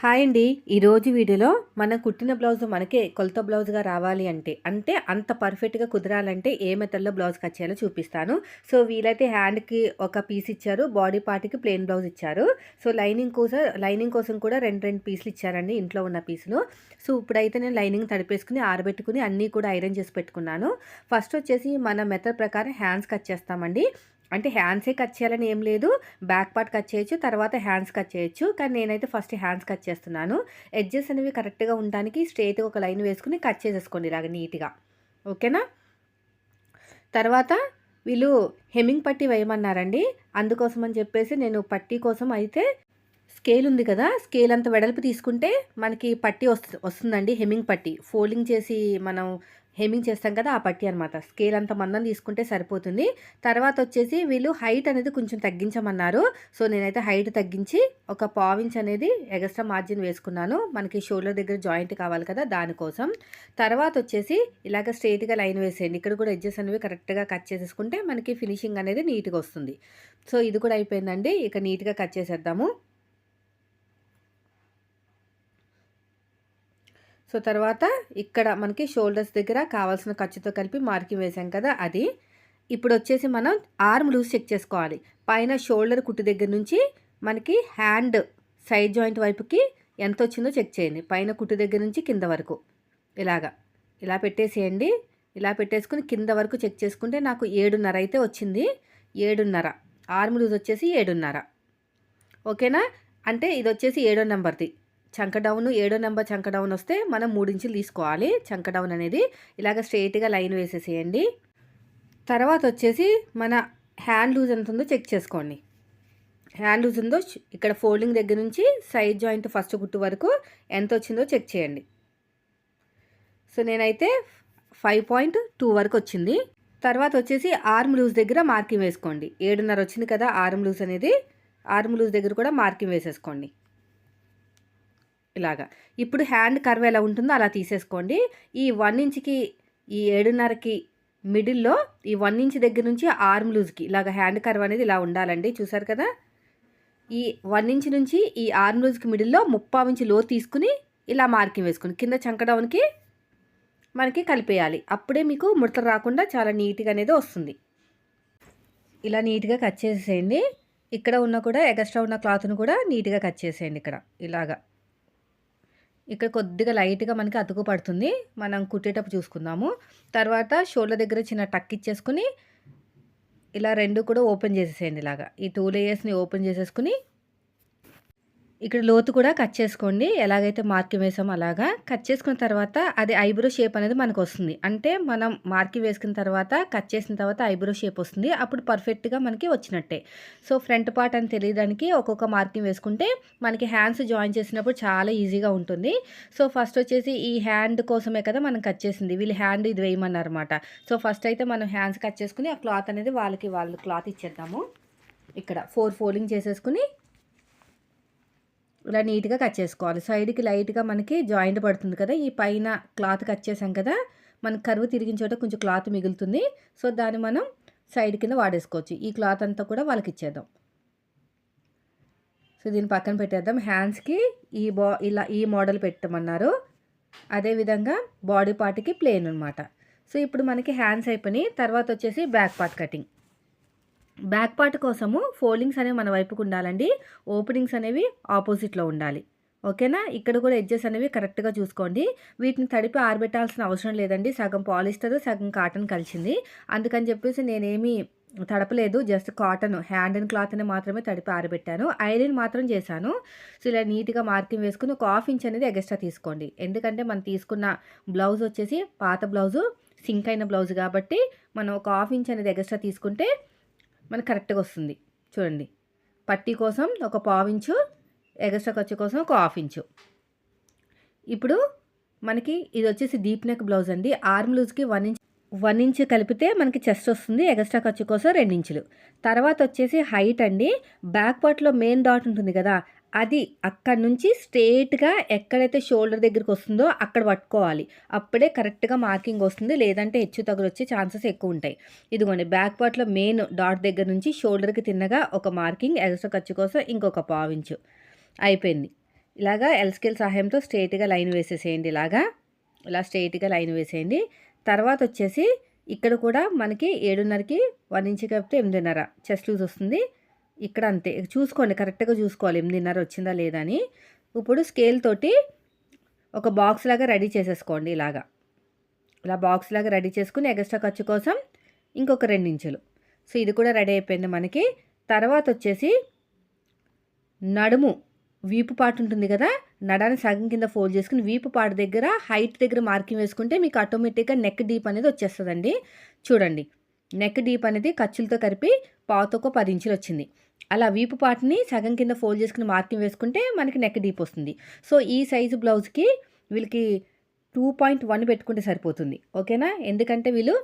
Hi అండి. ఈరోజు వీడియోలో మన కుట్టిన బ్లౌజ్ మనకే కొలత బ్లౌజ్గా రావాలి అంటే అంటే అంత పర్ఫెక్ట్గా కుదరాలంటే ఏ మెథడ్లో బ్లౌజ్ కట్ చేయాలో చూపిస్తాను. సో వీలైతే హ్యాండ్కి ఒక పీస్ ఇచ్చారు బాడీ పార్ట్కి ప్లెయిన్ బ్లౌజ్ ఇచ్చారు. సో లైనింగ్ కోసం లైనింగ్ కోసం కూడా రెండు రెండు పీసులు ఇచ్చారండి ఇంట్లో ఉన్న పీసులు. సో ఇప్పుడైతే నేను లైనింగ్ తడిపేసుకుని ఆరబెట్టుకుని అన్నీ కూడా ఐరన్ చేసి పెట్టుకున్నాను. ఫస్ట్ వచ్చేసి మన మెథడ్ ప్రకారం హ్యాండ్స్ కట్ చేస్తామండి. అంటే హ్యాండ్సే కట్ చేయాలని ఏం లేదు. బ్యాక్ పార్ట్ కట్ చేయొచ్చు తర్వాత హ్యాండ్స్ కట్ చేయొచ్చు. కానీ నేనైతే ఫస్ట్ హ్యాండ్స్ కట్ చేస్తున్నాను. ఎడ్జెస్ అనేవి కరెక్ట్గా ఉండడానికి స్ట్రేట్గా ఒక లైన్ వేసుకుని కట్ చేసేసుకోండి ఇలాగ నీట్గా. ఓకేనా? తర్వాత వీళ్ళు హెమ్మింగ్ పట్టి వేయమన్నారండి. అందుకోసం అని చెప్పేసి నేను పట్టీ కోసం అయితే స్కేల్ ఉంది కదా స్కేల్ అంత వెడల్పు తీసుకుంటే మనకి పట్టి వస్తుంది వస్తుందండి హెమ్మింగ్ పట్టి. ఫోల్డింగ్ చేసి మనం హెమ్మింగ్ చేస్తాం కదా ఆ పట్టి అనమాట స్కేల్ అంత మందం తీసుకుంటే సరిపోతుంది. తర్వాత వచ్చేసి వీళ్ళు హైట్ అనేది కొంచెం తగ్గించమన్నారు. సో నేనైతే హైట్ తగ్గించి ఒక పావించ్ అనేది ఎగస్ట్రా మార్జిన్ వేసుకున్నాను. మనకి షోల్డర్ దగ్గర జాయింట్ కావాలి కదా దానికోసం. తర్వాత వచ్చేసి ఇలాగ స్ట్రైట్గా లైన్ వేసేయండి. ఇక్కడ కూడా ఎడ్జెస్ అనేవి కరెక్ట్గా కట్ చేసేసుకుంటే మనకి ఫినిషింగ్ అనేది నీట్గా వస్తుంది. సో ఇది కూడా అయిపోయిందండి. ఇక నీట్గా కట్ చేసేద్దాము. సో తర్వాత ఇక్కడ మనకి షోల్డర్స్ దగ్గర కావాల్సిన ఖర్చుతో కలిపి మార్కింగ్ వేసాం కదా అది. ఇప్పుడు వచ్చేసి మనం ఆర్మ్ లూజ్ చెక్ చేసుకోవాలి. పైన షోల్డర్ కుట్టు దగ్గర నుంచి మనకి హ్యాండ్ సైడ్ జాయింట్ వైపుకి ఎంత వచ్చిందో చెక్ చేయండి. పైన కుట్టు దగ్గర నుంచి కింద వరకు. ఇలాగా. ఇలా పెట్టేసేయండి. ఇలా పెట్టేసుకుని కింద వరకు చెక్ చేసుకుంటే నాకు ఏడున్నర అయితే వచ్చింది. ఏడున్నర. ఆర్మ్ లూజ్ వచ్చేసి ఏడున్నర. ఓకేనా? అంటే ఇది వచ్చేసి ఏడో నెంబర్ది. చంక డౌన్ ఏడో నెంబర్ చంక డౌన్ వస్తే మనం మూడించులు తీసుకోవాలి. చంక డౌన్ అనేది ఇలాగ స్ట్రైట్గా లైన్ వేసేసేయండి. తర్వాత వచ్చేసి మన హ్యాండ్ లూజ్ ఎంత ఉందో చెక్ చేసుకోండి. హ్యాండ్ లూజ్ ఉందో ఇక్కడ ఫోల్డింగ్ దగ్గర నుంచి సైడ్ జాయింట్ ఫస్ట్ గుట్టు వరకు ఎంత వచ్చిందో చెక్ చేయండి. సో నేనైతే ఫైవ్ పాయింట్ టూ వరకు వచ్చింది. తర్వాత వచ్చేసి ఆర్మ్ లూజ్ దగ్గర మార్కింగ్ వేసుకోండి. ఏడున్నర వచ్చింది కదా ఆర్మ్ లూజ్ అనేది. ఆర్మ్ లూజ్ దగ్గర కూడా మార్కింగ్ వేసేసుకోండి. ఇలాగా. ఇప్పుడు హ్యాండ్ కర్వ్ ఎలా ఉంటుందో అలా తీసేసుకోండి. ఈ వన్ ఇంచ్కి ఈ ఏడున్నరకి మిడిల్లో ఈ వన్ ఇంచ్ దగ్గర నుంచి ఆర్మ్ లూజ్కి ఇలాగ హ్యాండ్ కర్వ్ అనేది ఇలా ఉండాలండి. చూసారు కదా? ఈ వన్ ఇంచ్ నుంచి ఈ ఆర్మ్ లూజ్కి మిడిల్లో ముప్పా ఇంచ్లో తీసుకుని ఇలా మార్కింగ్ వేసుకుని కింద చంకడౌన్కి మనకి కలిపేయాలి. అప్పుడే మీకు ముడతలు రాకుండా చాలా నీట్గా అనేది వస్తుంది. ఇలా నీట్గా కట్ చేసేయండి. ఇక్కడ ఉన్న కూడా ఎగస్ట్రా ఉన్న క్లాత్ను కూడా నీట్గా కట్ చేసేయండి ఇక్కడ. ఇలాగా. ఇక్కడ కొద్దిగా లైట్గా మనకి అతుకు పడుతుంది. మనం కుట్టేటప్పుడు చూసుకుందాము. తర్వాత షోల్డర్ దగ్గర చిన్న టక్ ఇచ్చేసుకుని ఇలా రెండు కూడా ఓపెన్ చేసేసేయండి ఇలాగా. ఈ టూ లేయర్స్ని ఓపెన్ చేసేసుకుని ఇక్కడ లోతు కూడా కట్ చేసుకోండి. ఎలాగైతే మార్కింగ్ వేసామో అలాగా కట్ చేసుకున్న తర్వాత అది ఐబ్రో షేప్ అనేది మనకు వస్తుంది. అంటే మనం మార్కింగ్ వేసుకున్న తర్వాత కట్ చేసిన తర్వాత ఐబ్రో షేప్ వస్తుంది. అప్పుడు పర్ఫెక్ట్గా మనకి వచ్చినట్టే. సో ఫ్రంట్ పార్ట్ అని తెలియడానికి ఒక్కొక్క మార్కింగ్ వేసుకుంటే మనకి హ్యాండ్స్ జాయిన్ చేసినప్పుడు చాలా ఈజీగా ఉంటుంది. సో ఫస్ట్ వచ్చేసి ఈ హ్యాండ్ కోసమే కదా మనం కట్ చేసింది. వీళ్ళు హ్యాండ్ ఇది వేయమన్నారన్నమాట. సో ఫస్ట్ అయితే మనం హ్యాండ్స్ కట్ చేసుకుని ఆ క్లాత్ అనేది వాళ్ళకి వాళ్ళు క్లాత్ ఇచ్చేద్దాము. ఇక్కడ ఫోర్ ఫోల్డింగ్ చేసేసుకుని ఇలా నీట్గా కట్ చేసుకోవాలి. సైడ్కి లైట్గా మనకి జాయింట్ పడుతుంది కదా ఈ పైన క్లాత్ కట్ చేసాం కదా మన కరువు తిరిగిన చోట కొంచెం క్లాత్ మిగులుతుంది. సో దాన్ని మనం సైడ్ కింద వాడేసుకోవచ్చు. ఈ క్లాత్ అంతా కూడా వాళ్ళకి ఇచ్చేద్దాం. సో దీన్ని పక్కన పెట్టేద్దాం. హ్యాండ్స్కి ఈ బా ఇలా ఈ మోడల్ పెట్టమన్నారు. అదేవిధంగా బాడీ పార్ట్కి ప్లేన్ అనమాట సో ఇప్పుడు మనకి హ్యాండ్స్ అయిపోయినాయి. తర్వాత వచ్చేసి back part cutting. Back part కోసము ఫోల్డింగ్స్ అనేవి మన వైపుకు ఉండాలండి. ఓపెనింగ్స్ అనేవి ఆపోజిట్లో ఉండాలి. ఓకేనా? ఇక్కడ కూడా ఎడ్జెస్ అనేవి కరెక్ట్గా చూసుకోండి. వీటిని తడిపి ఆరబెట్టాల్సిన అవసరం లేదండి. సగం పాలిస్టర్ సగం కాటన్ కలిసింది. అందుకని చెప్పేసి నేనేమి తడపలేదు. జస్ట్ కాటన్ హ్యాండ్ అండ్ క్లాత్ని మాత్రమే తడిపి ఆరబెట్టాను. ఐరన్ మాత్రం చేశాను. సో ఇలా నీట్గా మార్కింగ్ వేసుకుని ఒక హాఫ్ ఇంచ్ అనేది ఎగస్ట్రా తీసుకోండి. ఎందుకంటే మనం తీసుకున్న బ్లౌజ్ వచ్చేసి పాత బ్లౌజు సింక్ అయిన బ్లౌజ్ కాబట్టి మనం ఒక హాఫ్ ఇంచ్ అనేది ఎక్స్ట్రా తీసుకుంటే మనకు కరెక్ట్గా వస్తుంది. చూడండి. పట్టీ కోసం ఒక పావించు ఎగస్ట్రా ఖర్చు కోసం ఒక హాఫ్ ఇంచు. ఇప్పుడు మనకి ఇది వచ్చేసి డీప్ నెక్ బ్లౌజ్ అండి. ఆర్మ్ లూజ్కి వన్ ఇంచ్ వన్ ఇంచ్ కలిపితే మనకి చెస్ట్ వస్తుంది ఎగస్ట్రా ఖర్చు కోసం రెండు ఇంచులు. తర్వాత వచ్చేసి హైట్ అండి. బ్యాక్ పార్ట్లో మెయిన్ డాట్ ఉంటుంది కదా అది అక్కడ నుంచి స్ట్రేట్గా ఎక్కడైతే షోల్డర్ దగ్గరికి వస్తుందో అక్కడ పట్టుకోవాలి. అప్పుడే కరెక్ట్గా మార్కింగ్ వస్తుంది. లేదంటే హెచ్చు తగులు వచ్చే ఛాన్సెస్ ఎక్కువ ఉంటాయి. ఇదిగోండి బ్యాక్ పార్ట్లో మెయిన్ డాట్ దగ్గర నుంచి షోల్డర్కి తిన్నగా ఒక మార్కింగ్ ఎక్స్ట్రా ఖర్చు కోసం ఇంకొక పావించు అయిపోయింది. ఇలాగా ఎల్స్కేల్ సహాయంతో స్ట్రేట్గా లైన్ వేసేసేయండి ఇలాగా. ఇలా స్ట్రేట్గా లైన్ వేసేయండి. తర్వాత వచ్చేసి ఇక్కడ కూడా మనకి ఏడున్నరకి వన్ ఇంచ్ కాబట్టి ఎనిమిదిన్నర. చెస్ట్ లూజ్ వస్తుంది. ఇక్కడ అంతే. చూసుకోండి కరెక్ట్గా చూసుకోవాలి. ఎనిమిదిన్నర వచ్చిందా లేదా అని. ఇప్పుడు స్కేల్ తోటి ఒక బాక్స్ లాగా రెడీ చేసేసుకోండి ఇలాగా. ఇలా బాక్స్ లాగా రెడీ చేసుకుని ఎక్స్ట్రా ఖర్చు కోసం ఇంకొక రెండు ఇంచులు. సో ఇది కూడా రెడీ అయిపోయింది మనకి. తర్వాత వచ్చేసి నడుము వీపు పాటు ఉంటుంది కదా నడాన్ని సగం కింద ఫోల్డ్ చేసుకుని వీపు పాటు దగ్గర హైట్ దగ్గర మార్కింగ్ వేసుకుంటే మీకు ఆటోమేటిక్గా నెక్ డీప్ అనేది వచ్చేస్తుందండి. చూడండి నెక్ డీప్ అనేది ఖర్చులతో కలిపి పావుతో పది ఇంచులు వచ్చింది. అలా వీపు పార్ట్ని సగం కింద ఫోల్డ్ చేసుకుని మార్కింగ్ వేసుకుంటే మనకి నెక్ డీప్ వస్తుంది. సో ఈ సైజు బ్లౌజ్కి వీళ్ళకి టూ పాయింట్ వన్ పెట్టుకుంటే సరిపోతుంది. ఓకేనా? ఎందుకంటే వీళ్ళు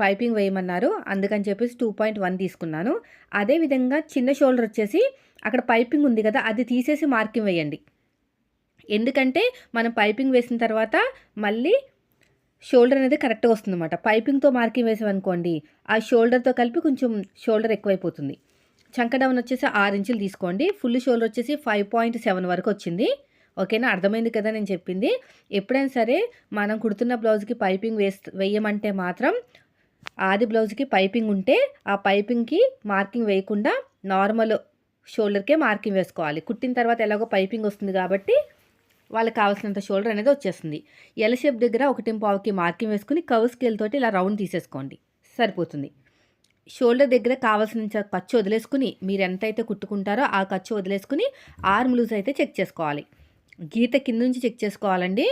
పైపింగ్ వేయమన్నారు. అందుకని చెప్పేసి టూ పాయింట్ వన్ తీసుకున్నాను. అదేవిధంగా చిన్న షోల్డర్ వచ్చేసి అక్కడ పైపింగ్ ఉంది కదా అది తీసేసి మార్కింగ్ వేయండి. ఎందుకంటే మనం పైపింగ్ వేసిన తర్వాత మళ్ళీ షోల్డర్ అనేది కరెక్ట్గా వస్తుందన్నమాట. పైపింగ్తో మార్కింగ్ వేసామనుకోండి ఆ షోల్డర్తో కలిపి కొంచెం షోల్డర్ ఎక్కువైపోతుంది. చంక డౌన్ వచ్చేసి ఆరు ఇంచులు తీసుకోండి. ఫుల్ షోల్డర్ వచ్చేసి ఫైవ్ పాయింట్ సెవెన్ వరకు వచ్చింది. ఓకేనా అర్థమైంది కదా నేను చెప్పింది. ఎప్పుడైనా సరే మనం కుడుతున్న బ్లౌజ్కి పైపింగ్ వేస్ వేయమంటే మాత్రం ఆది బ్లౌజ్కి పైపింగ్ ఉంటే ఆ పైపింగ్కి మార్కింగ్ వేయకుండా నార్మల్ షోల్డర్కే మార్కింగ్ వేసుకోవాలి. కుట్టిన తర్వాత ఎలాగో పైపింగ్ వస్తుంది కాబట్టి వాళ్ళకి కావాల్సినంత షోల్డర్ అనేది వచ్చేస్తుంది. ఎల్ షేప్ దగ్గర ఒకటి పావుకి మార్కింగ్ వేసుకుని కవ్ స్కేల్ తోటి ఇలా రౌండ్ తీసేసుకోండి. సరిపోతుంది. షోల్డర్ దగ్గర కావాల్సిన ఖర్చు వదిలేసుకుని మీరు ఎంతైతే కుట్టుకుంటారో ఆ ఖర్చు వదిలేసుకుని ఆర్మ్ లూజ్ అయితే చెక్ చేసుకోవాలి. గీత కింద నుంచి చెక్ చేసుకోవాలండి.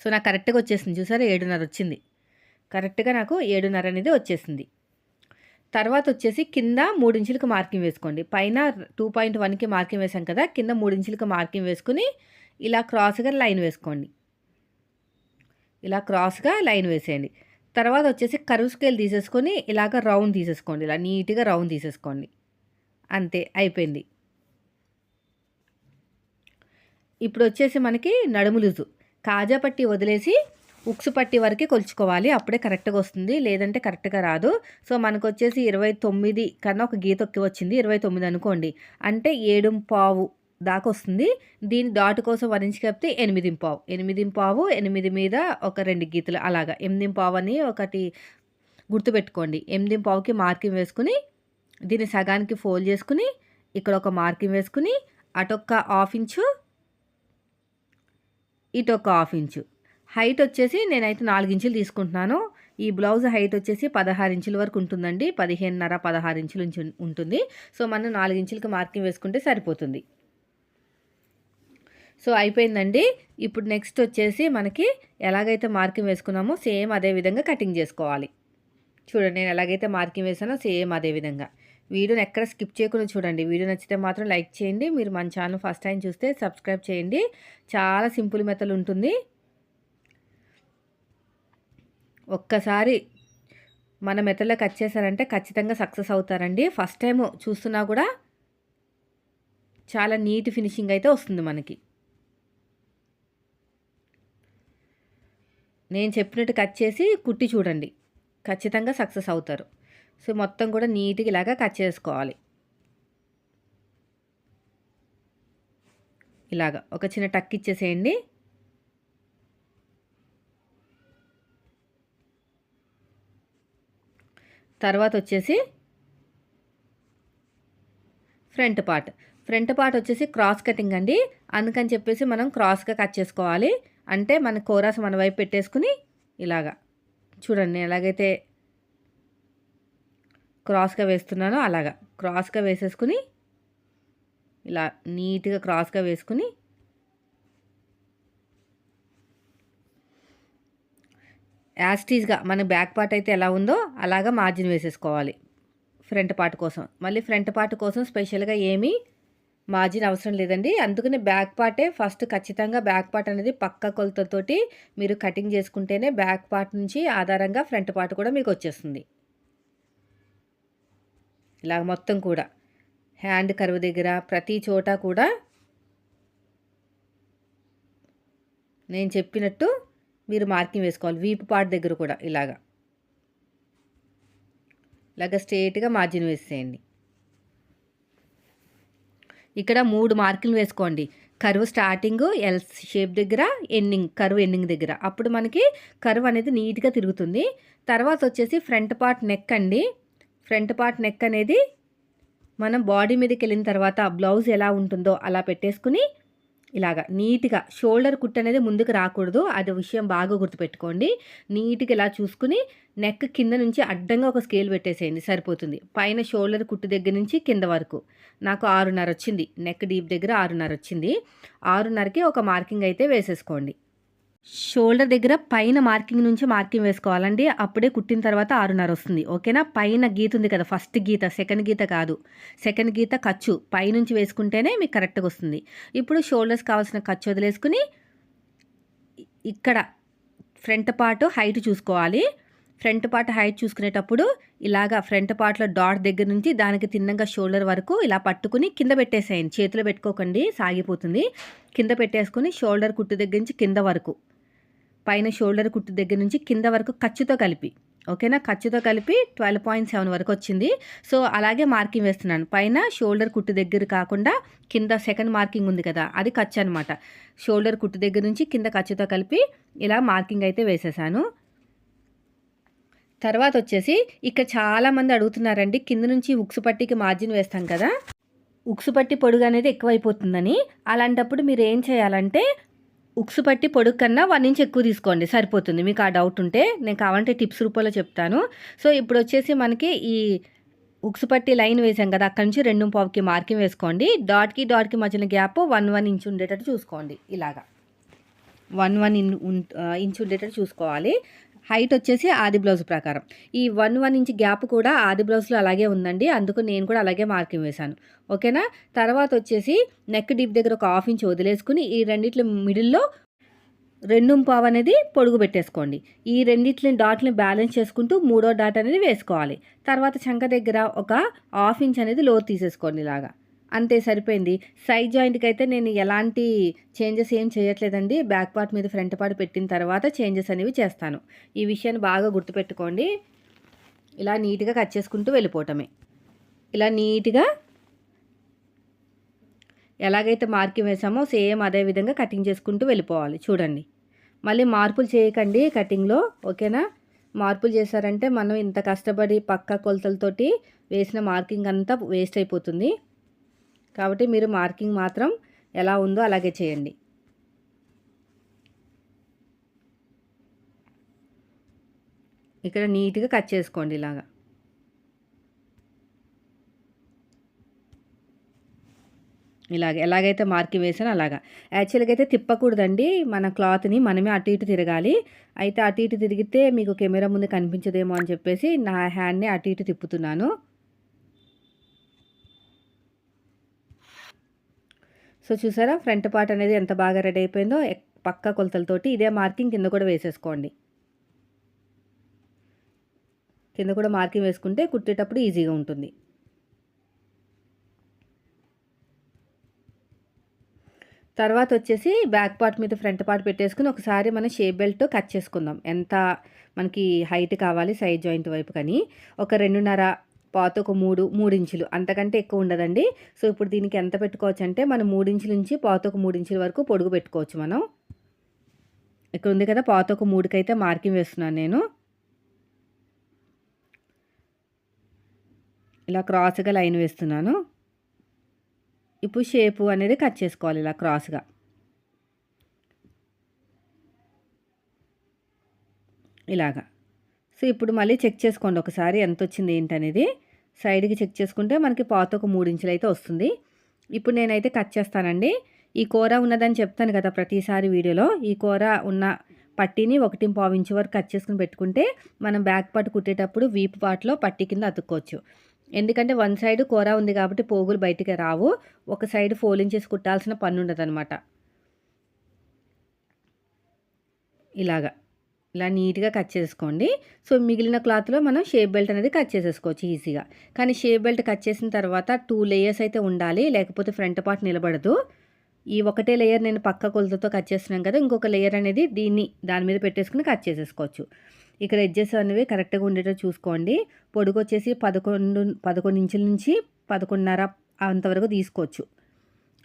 సో నాకు కరెక్ట్గా వచ్చేసింది చూసారా? ఏడున్నర వచ్చింది. కరెక్ట్గా నాకు ఏడున్నర అనేది వచ్చేసింది. తర్వాత వచ్చేసి కింద మూడించులకు మార్కింగ్ వేసుకోండి. పైన టూ పాయింట్ వన్కి మార్కింగ్ వేసాం కదా కింద మూడించులకు మార్కింగ్ వేసుకుని ఇలా క్రాస్గా లైన్ వేసుకోండి. ఇలా క్రాస్గా లైన్ వేసేయండి. తర్వాత వచ్చేసి కరువు స్కేల్ తీసేసుకొని ఇలాగ రౌండ్ తీసేసుకోండి. ఇలా నీట్గా రౌండ్ తీసేసుకోండి. అంతే అయిపోయింది. ఇప్పుడు వచ్చేసి మనకి నడుము లూజు. కాజా పట్టి వదిలేసి ఉక్సు పట్టి వరకు కొలుచుకోవాలి. అప్పుడే కరెక్ట్గా వస్తుంది. లేదంటే కరెక్ట్గా రాదు. సో మనకు వచ్చేసి ఇరవై తొమ్మిది కన్నా ఒక గీత వచ్చింది. ఇరవై తొమ్మిది అనుకోండి. అంటే ఏడు పావు. దాకా వస్తుంది దీని డాట్ కోసం వరించి చెప్తే ఎనిమిది పావు. ఎనిమిది పావు ఎనిమిది మీద ఒక రెండు గీతలు అలాగా. ఎనిమిది పావు అని ఒకటి గుర్తుపెట్టుకోండి. ఎనిమిది పావుకి మార్కింగ్ వేసుకుని దీన్ని సగానికి ఫోల్డ్ చేసుకుని ఇక్కడ ఒక మార్కింగ్ వేసుకుని అటొక్క హాఫ్ ఇంచు ఇటొక్క హాఫ్ ఇంచు. హైట్ వచ్చేసి నేనైతే నాలుగు ఇంచులు తీసుకుంటున్నాను. ఈ బ్లౌజ్ హైట్ వచ్చేసి పదహారు ఇంచుల వరకు ఉంటుందండి. పదిహేనున్నర పదహారు ఇంచుల నుంచి ఉంటుంది. సో మనం నాలుగు ఇంచులకి మార్కింగ్ వేసుకుంటే సరిపోతుంది. సో అయిపోయిందండి. ఇప్పుడు నెక్స్ట్ వచ్చేసి మనకి ఎలాగైతే మార్కింగ్ వేసుకున్నామో సేమ్ అదే విధంగా కటింగ్ చేసుకోవాలి. చూడండి నేను ఎలాగైతే మార్కింగ్ వేసానో సేమ్ అదే విధంగా. వీడియోని ఎక్కడ స్కిప్ చేయకుండా చూడండి. వీడియో నచ్చితే మాత్రం లైక్ చేయండి. మీరు మన ఛానల్ ఫస్ట్ టైం చూస్తే సబ్స్క్రైబ్ చేయండి. చాలా సింపుల్ మెథడ్ ఉంటుంది. ఒక్కసారి మన మెథడ్లో కట్ చేశారంటే ఖచ్చితంగా సక్సెస్ అవుతారండి. ఫస్ట్ టైం చూస్తున్నా కూడా చాలా నీట్ ఫినిషింగ్ అయితే వస్తుంది మనకి. నేను చెప్పినట్టు కట్ చేసి కుట్టి చూడండి. ఖచ్చితంగా సక్సెస్ అవుతారు. సో మొత్తం కూడా నీట్గా ఇలాగా కట్ చేసుకోవాలి. ఇలాగా ఒక చిన్న టక్ ఇచ్చేసేయండి. తర్వాత వచ్చేసి ఫ్రంట్ పార్ట్. ఫ్రంట్ పార్ట్ వచ్చేసి క్రాస్ కటింగ్ అండి. అందుకని చెప్పేసి మనం క్రాస్గా కట్ చేసుకోవాలి. అంటే మన కోరాస్ మన వైపు పెట్టేసుకుని ఇలాగా. చూడండి ఎలాగైతే క్రాస్గా వేస్తున్నానో అలాగా. క్రాస్గా వేసేసుకుని ఇలా నీట్గా క్రాస్గా వేసుకుని యాస్టీస్గా మన బ్యాక్ పార్ట్ అయితే ఎలా ఉందో అలాగా మార్జిన్ వేసేసుకోవాలి. ఫ్రంట్ పార్ట్ కోసం. మళ్ళీ ఫ్రంట్ పార్ట్ కోసం స్పెషల్గా ఏమీ మార్జిన్ అవసరం లేదండి. అందుకనే బ్యాక్ పార్టే ఫస్ట్ ఖచ్చితంగా బ్యాక్ పార్ట్ అనేది పక్క కొలతతోటి మీరు కటింగ్ చేసుకుంటేనే బ్యాక్ పార్ట్ నుంచి ఆధారంగా ఫ్రంట్ పార్ట్ కూడా మీకు వచ్చేస్తుంది. ఇలా మొత్తం కూడా. హ్యాండ్ కరువు దగ్గర ప్రతి చోట కూడా నేను చెప్పినట్టు మీరు మార్కింగ్ వేసుకోవాలి. వీపు పార్ట్ దగ్గర కూడా ఇలాగా. ఇలాగ స్ట్రేట్గా మార్జిన్ వేసేయండి. ఇక్కడ మూడు మార్కులు వేసుకోండి. కరువు స్టార్టింగ్ ఎల్ షేప్ దగ్గర ఎండింగ్ కరువు ఎండింగ్ దగ్గర. అప్పుడు మనకి కరువు అనేది నీట్గా తిరుగుతుంది. తర్వాత వచ్చేసి ఫ్రంట్ పార్ట్ నెక్ అండి. ఫ్రంట్ పార్ట్ నెక్ అనేది మనం బాడీ మీదకి వెళ్ళిన తర్వాత బ్లౌజ్ ఎలా ఉంటుందో అలా పెట్టేసుకుని ఇలాగా నీట్గా షోల్డర్ కుట్ అనేది ముందుకు రాకూడదు. అది విషయం బాగా గుర్తుపెట్టుకోండి. నీట్గా ఇలా చూసుకుని నెక్ కింద నుంచి అడ్డంగా ఒక స్కేల్ పెట్టేసేయండి. సరిపోతుంది. పైన షోల్డర్ కుట్టు దగ్గర నుంచి కింద వరకు. నాకు ఆరున్నర వచ్చింది. నెక్ డీప్ దగ్గర ఆరున్నర వచ్చింది. ఆరున్నరకి ఒక మార్కింగ్ అయితే వేసేసుకోండి. షోల్డర్ దగ్గర పైన మార్కింగ్ నుంచి మార్కింగ్ వేసుకోవాలండి. అప్పుడే కుట్టిన తర్వాత ఆరున్నర వస్తుంది. ఓకేనా? పైన గీత ఉంది కదా ఫస్ట్ గీత సెకండ్ గీత కాదు. సెకండ్ గీత ఖర్చు. పైనుంచి వేసుకుంటేనే మీకు కరెక్ట్గా వస్తుంది. ఇప్పుడు షోల్డర్స్ కావాల్సిన ఖర్చు వదిలేసుకుని ఇక్కడ ఫ్రంట్ పార్ట్ హైట్ చూసుకోవాలి. ఫ్రంట్ పార్ట్ హైట్ చూసుకునేటప్పుడు ఇలాగా ఫ్రంట్ పార్ట్లో డాట్ దగ్గర నుంచి దానికి తిన్నంగా షోల్డర్ వరకు ఇలా పట్టుకుని కింద పెట్టేసేయండి. చేతిలో పెట్టుకోకండి సాగిపోతుంది. కింద పెట్టేసుకుని షోల్డర్ కుట్టు దగ్గర నుంచి కింద వరకు. పైన షోల్డర్ కుట్టు దగ్గర నుంచి కింద వరకు ఖర్చుతో కలిపి ఓకేనా? ఖర్చుతో కలిపి ట్వెల్వ్ పాయింట్ సెవెన్ వరకు వచ్చింది. సో అలాగే మార్కింగ్ వేస్తున్నాను. పైన షోల్డర్ కుట్టు దగ్గర కాకుండా కింద సెకండ్ మార్కింగ్ ఉంది కదా అది ఖర్చు అనమాట షోల్డర్ కుట్టు దగ్గర నుంచి కింద ఖర్చుతో కలిపి ఇలా మార్కింగ్ అయితే వేసేసాను. తర్వాత వచ్చేసి ఇక్కడ చాలామంది అడుగుతున్నారండి కింద నుంచి ఉక్సు పట్టికి మార్జిన్ వేస్తాం కదా. ఉక్సు పట్టి పొడుగు అనేది ఎక్కువైపోతుందని. అలాంటప్పుడు మీరు ఏం చేయాలంటే ఉక్సు పట్టి పొడుగు కన్నా వన్ ఇంచ్ ఎక్కువ తీసుకోండి సరిపోతుంది. మీకు ఆ డౌట్ ఉంటే నేను కావాలంటే టిప్స్ రూపంలో చెప్తాను. సో ఇప్పుడు వచ్చేసి మనకి ఈ ఉక్సు పట్టి లైన్ వేసాం కదా అక్కడి నుంచి రెండు పావుకి మార్కింగ్ వేసుకోండి. డాట్కి డాట్కి మధ్యన గ్యాప్ వన్ వన్ ఇంచ్ ఉండేటట్టు చూసుకోండి ఇలాగా. వన్ వన్ ఇన్ ఇంచ్ ఉండేటట్టు చూసుకోవాలి. హైట్ వచ్చేసి ఆది బ్లౌజ్ ప్రకారం. ఈ వన్ వన్ ఇంచ్ గ్యాప్ కూడా ఆది బ్లౌజ్లో అలాగే ఉందండి. అందుకు నేను కూడా అలాగే మార్కింగ్ వేశాను. ఓకేనా? తర్వాత వచ్చేసి నెక్ డీప్ దగ్గర ఒక హాఫ్ ఇంచ్ వదిలేసుకుని ఈ రెండిట్ల మిడిల్లో రెండు పావు అనేది పొడుగు పెట్టేసుకోండి. ఈ రెండిట్లని డాట్ని బ్యాలెన్స్ చేసుకుంటూ మూడో డాట్ అనేది వేసుకోవాలి. తర్వాత చంక దగ్గర ఒక హాఫ్ ఇంచ్ అనేది లోతు తీసేసుకోండి ఇలాగా. అంతే సరిపోయింది. సైడ్ జాయింట్కి అయితే నేను ఎలాంటి చేంజెస్ ఏం చేయట్లేదండి. బ్యాక్ పార్ట్ మీద ఫ్రంట్ పార్ట్ పెట్టిన తర్వాత చేంజెస్ అనేవి చేస్తాను. ఈ విషయాన్ని బాగా గుర్తుపెట్టుకోండి. ఇలా నీట్గా కట్ చేసుకుంటూ వెళ్ళిపోవటమే. ఇలా నీట్గా ఎలాగైతే మార్కింగ్ వేసామో సేమ్ అదే విధంగా కటింగ్ చేసుకుంటూ వెళ్ళిపోవాలి. చూడండి. మళ్ళీ మార్పులు చేయకండి కటింగ్లో ఓకేనా? మార్పులు చేశారంటే మనం ఇంత కష్టపడి పక్క కొలతలతోటి వేసిన మార్కింగ్ అంతా వేస్ట్ అయిపోతుంది. కాబట్టి మీరు మార్కింగ్ మాత్రం ఎలా ఉందో అలాగే చేయండి. ఇక్కడ నీట్గా కట్ చేసుకోండి ఇలాగా. ఇలాగ ఎలాగైతే మార్కింగ్ వేసాను అలాగా. యాక్చువల్గా అయితే తిప్పకూడదండి. మన క్లాత్ని మనమే అటు ఇటు తిరగాలి. అయితే అటు ఇటు తిరిగితే మీకు కెమెరా ముందు కనిపించదేమో అని చెప్పేసి నా హ్యాండ్ని అటు ఇటు తిప్పుతున్నాను. సో చూసారా ఫ్రంట్ పార్ట్ అనేది ఎంత బాగా రెడీ అయిపోయిందో పక్క కొలతలతోటి ఇదే మార్కింగ్ కింద కూడా వేసేసుకోండి. కింద కూడా మార్కింగ్ వేసుకుంటే కుట్టేటప్పుడు ఈజీగా ఉంటుంది. తర్వాత వచ్చేసి బ్యాక్ పార్ట్ మీద ఫ్రంట్ పార్ట్ పెట్టేసుకుని ఒకసారి మనం షేప్ బెల్ట్ కట్ చేసుకుందాం. ఎంత మనకి హైట్ కావాలి సైడ్ జాయింట్ వైపు కానీ. ఒక రెండున్నర పాత ఒక మూడు మూడు ఇంచులు అంతకంటే ఎక్కువ ఉండదండి. సో ఇప్పుడు దీనికి ఎంత పెట్టుకోవచ్చు అంటే మనం మూడు ఇంచుల నుంచి పాత ఒక మూడు ఇంచుల వరకు పొడుగు పెట్టుకోవచ్చు మనం. ఇక్కడ ఉంది కదా పాత ఒక మూడుకైతే మార్కింగ్ వేస్తున్నాను నేను. ఇలా క్రాస్గా లైన్ వేస్తున్నాను. ఇప్పుడు షేపు అనేది కట్ చేసుకోవాలి ఇలా క్రాస్గా. ఇలాగా. సో ఇప్పుడు మళ్ళీ చెక్ చేసుకోండి ఒకసారి ఎంత వచ్చింది ఏంటనేది. సైడ్కి చెక్ చేసుకుంటే మనకి పాత ఒక మూడు ఇంచులు అయితే వస్తుంది. ఇప్పుడు నేనైతే కట్ చేస్తానండి. ఈ కూర ఉన్నదని చెప్తాను కదా ప్రతిసారి వీడియోలో. ఈ కూర ఉన్న పట్టీని ఒకటి పావు ఇంచు వరకు కట్ చేసుకుని పెట్టుకుంటే మనం బ్యాక్ పార్ట్ కుట్టేటప్పుడు వీపు పార్ట్లో పట్టీ కింద అతుక్కోవచ్చు. ఎందుకంటే వన్ సైడ్ కూర ఉంది కాబట్టి పోగులు బయటికి రావు. ఒక సైడ్ ఫోల్ చేసి కుట్టాల్సిన పని ఉండదు ఇలాగా. ఇలా నీట్గా కట్ చేసుకోండి. సో మిగిలిన క్లాత్లో మనం షేప్ బెల్ట్ అనేది కట్ చేసేసుకోవచ్చు ఈజీగా. కానీ షేప్ బెల్ట్ కట్ చేసిన తర్వాత టూ లేయర్స్ అయితే ఉండాలి. లేకపోతే ఫ్రంట్ పార్ట్ నిలబడదు. ఈ ఒకటే లేయర్ నేను పక్క కొలతతో కట్ చేస్తున్నాం కదా ఇంకొక లేయర్ అనేది దీన్ని దాని మీద పెట్టేసుకుని కట్ చేసేసుకోవచ్చు. ఇక్కడ ఎడ్జెస్ అనేవి కరెక్ట్గా ఉండేటట్టు చూసుకోండి. పొడుగు వచ్చేసి పదకొండు పదకొండు ఇంచుల నుంచి పదకొండున్నర అంతవరకు తీసుకోవచ్చు.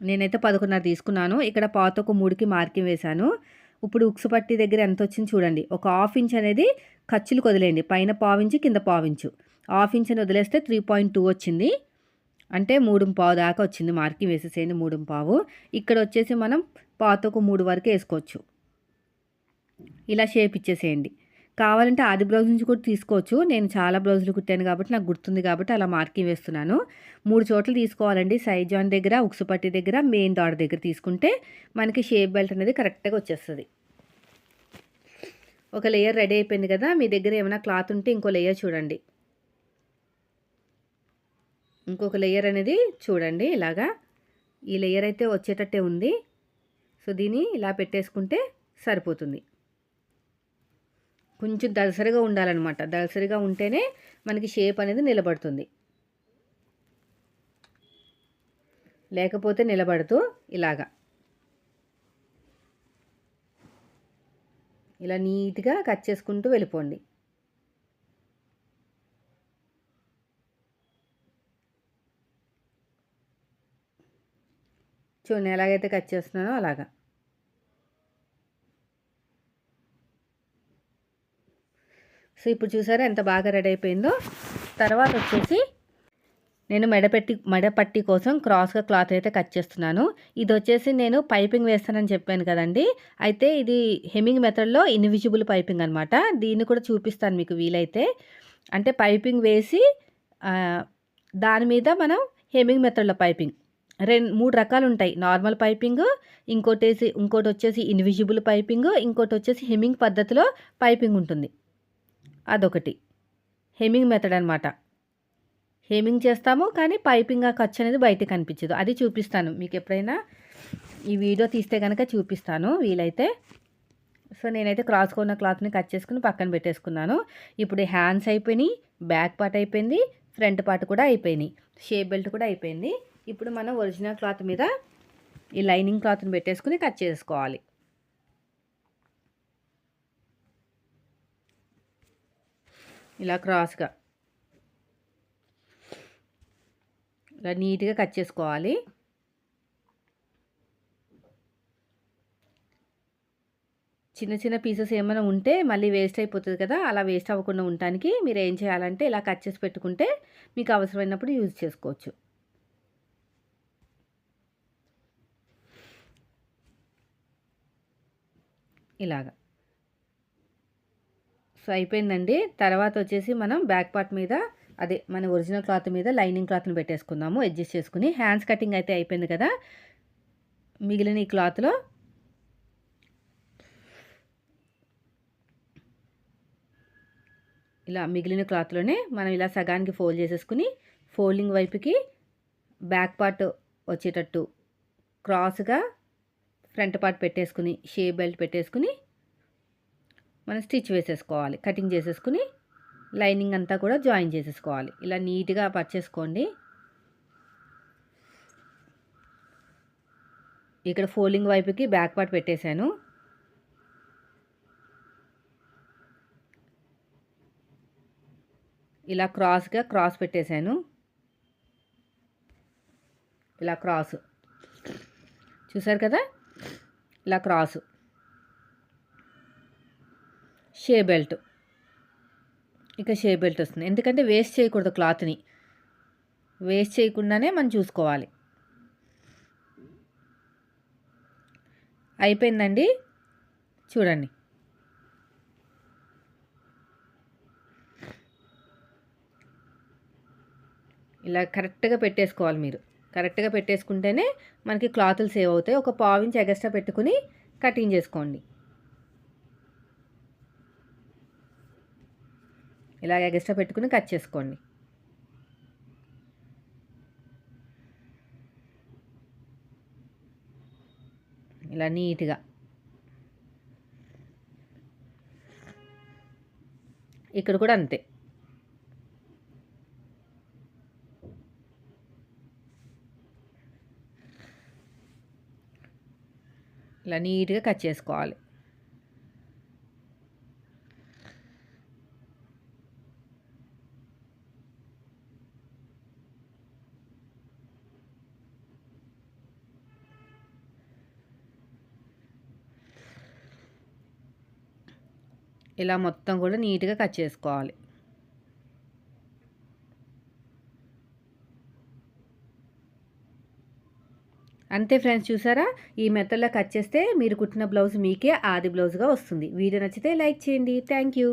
నేనైతే పదకొండున్నర తీసుకున్నాను. ఇక్కడ పాత ఒక మూడుకి మార్కింగ్ వేశాను. ఇప్పుడు ఉక్సు పట్టి దగ్గర ఎంత వచ్చింది చూడండి. ఒక హాఫ్ ఇంచ్ అనేది ఖర్చులు వదిలేయండి. పైన పావించు కింద పావించు హాఫ్ ఇంచ్ అని వదిలేస్తే త్రీ పాయింట్ టూ వచ్చింది. అంటే మూడు పావు దాకా వచ్చింది. మార్కింగ్ వేసేసేయండి మూడు పావు. ఇక్కడ వచ్చేసి మనం పాతకు ఒక మూడు వరకు వేసుకోవచ్చు. ఇలా షేప్ ఇచ్చేసేయండి. కావాలంటే ఆది బ్లౌజ్ నుంచి కూడా తీసుకోవచ్చు. నేను చాలా బ్లౌజులు కుట్టాను కాబట్టి నాకు గుర్తుంది కాబట్టి అలా మార్కింగ్ వేస్తున్నాను. మూడు చోట్ల తీసుకోవాలండి. సైజ్ జాన్ దగ్గర ఉక్సుపట్టి దగ్గర మెయిన్ డాట్ దగ్గర తీసుకుంటే మనకి షేప్ బెల్ట్ అనేది కరెక్ట్గా వచ్చేస్తుంది. ఒక లేయర్ రెడీ అయిపోయింది కదా మీ దగ్గర ఏమైనా క్లాత్ ఉంటే ఇంకో లేయర్ చూడండి. ఇంకొక లేయర్ అనేది చూడండి ఇలాగా. ఈ లేయర్ అయితే వచ్చేటట్టే ఉంది. సో దీన్ని ఇలా పెట్టేసుకుంటే సరిపోతుంది. కొంచెం దలసరిగా ఉండాలన్నమాట. దళసరిగా ఉంటేనే మనకి షేప్ అనేది నిలబడుతుంది. లేకపోతే నిలబడుతూ ఇలాగా. ఇలా నీట్గా కట్ చేసుకుంటూ వెళ్ళిపోండి. చూడండి ఎలాగైతే కట్ చేస్తున్నానో అలాగా. సో ఇప్పుడు చూసారా ఎంత బాగా రెడీ అయిపోయిందో? తర్వాత వచ్చేసి నేను మెడపెట్టి మెడపట్టి కోసం క్రాస్గా క్లాత్ అయితే కట్ చేస్తున్నాను. ఇది వచ్చేసి నేను పైపింగ్ వేస్తానని చెప్పాను కదండి. అయితే ఇది హెమింగ్ మెథడ్లో ఇన్విజిబుల్ పైపింగ్ అనమాట దీన్ని కూడా చూపిస్తాను మీకు వీలైతే. అంటే పైపింగ్ వేసి దాని మీద మనం హెమింగ్ మెథడ్లో పైపింగ్. రెండు మూడు రకాలు ఉంటాయి. నార్మల్ పైపింగ్ ఇంకోటి ఇంకోటి వచ్చేసి ఇన్విజిబుల్ పైపింగ్ ఇంకోటి వచ్చేసి హెమింగ్ పద్ధతిలో పైపింగ్ ఉంటుంది. అదొకటి. హెమింగ్ మెథడ్ అనమాట హెమింగ్ చేస్తాము కానీ పైపింగ్ ఆ ఖర్చు అనేది బయటకు కనిపించదు. అది చూపిస్తాను. మీకు ఎప్పుడైనా ఈ వీడియో తీస్తే కనుక చూపిస్తాను వీలైతే. సో నేనైతే క్రాస్ కొన్న క్లాత్ని కట్ చేసుకుని పక్కన పెట్టేసుకున్నాను. ఇప్పుడు హ్యాండ్స్ అయిపోయినాయి బ్యాక్ పార్ట్ అయిపోయింది ఫ్రంట్ పార్ట్ కూడా అయిపోయినాయి షేప్ బెల్ట్ కూడా అయిపోయింది. ఇప్పుడు మనం ఒరిజినల్ క్లాత్ మీద ఈ లైనింగ్ క్లాత్ని పెట్టేసుకుని కట్ చేసుకోవాలి. ఇలా క్రాస్గా. ఇలా నీట్గా కట్ చేసుకోవాలి. చిన్న చిన్న పీసెస్ ఏమైనా ఉంటే మళ్ళీ వేస్ట్ అయిపోతుంది కదా అలా వేస్ట్ అవ్వకుండా ఉండటానికి మీరు ఏం చేయాలంటే ఇలా కట్ చేసి పెట్టుకుంటే మీకు అవసరమైనప్పుడు యూజ్ చేసుకోవచ్చు. ఇలాగా. సో అయిపోయిందండి. తర్వాత వచ్చేసి మనం బ్యాక్ పార్ట్ మీద అదే మన ఒరిజినల్ క్లాత్ మీద లైనింగ్ క్లాత్ని పెట్టేసుకుందాము. అడ్జస్ట్ చేసుకుని. హ్యాండ్స్ కటింగ్ అయితే అయిపోయింది కదా. మిగిలిన ఈ క్లాత్లో ఇలా మిగిలిన క్లాత్లోనే మనం ఇలా సగానికి ఫోల్డ్ చేసేసుకుని ఫోల్డింగ్ వైపుకి బ్యాక్ పార్ట్ వచ్చేటట్టు క్రాస్గా ఫ్రంట్ పార్ట్ పెట్టేసుకుని షేప్ బెల్ట్ పెట్టేసుకుని మనం స్టిచ్ వేసేసుకోవాలి. కటింగ్ చేసేసుకుని లైనింగ్ అంతా కూడా జాయిన్ చేసేసుకోవాలి. ఇలా నీట్గా పర్చేసుకోండి ఇక్కడ ఫోల్డింగ్ వైపుకి బ్యాక్ పార్ట్ పెట్టేశాను. ఇలా క్రాస్గా క్రాస్ పెట్టేశాను. ఇలా క్రాస్. చూసారు కదా? ఇలా క్రాసు. షే బెల్ట్. ఇక షే బెల్ట్ వస్తుంది. ఎందుకంటే వేస్ట్ చేయకూడదు క్లాత్ని. వేస్ట్ చేయకుండానే మనం చూసుకోవాలి. అయిపోయిందండి? చూడండి. ఇలా కరెక్ట్గా పెట్టేసుకోవాలి మీరు. కరెక్ట్గా పెట్టేసుకుంటేనే మనకి క్లాతులు సేవ్ అవుతాయి. ఒక పావు ఎగస్ట్రా పెట్టుకుని కటింగ్ చేసుకోండి. ఇలాగ ఎగస్ట్రా పెట్టుకుని కట్ చేసుకోండి. ఇలా నీట్గా. ఇక్కడ కూడా అంతే. ఇలా నీట్గా కట్ చేసుకోవాలి. ఇలా మొత్తం కూడా నీట్గా కట్ చేసుకోవాలి. అంతే ఫ్రెండ్స్ చూసారా? ఈ మెథడ్లో కట్ చేస్తే మీరు కుట్టిన బ్లౌజ్ మీకే ఆది బ్లౌజ్గా వస్తుంది. వీడియో నచ్చితే లైక్ చేయండి. Thank you.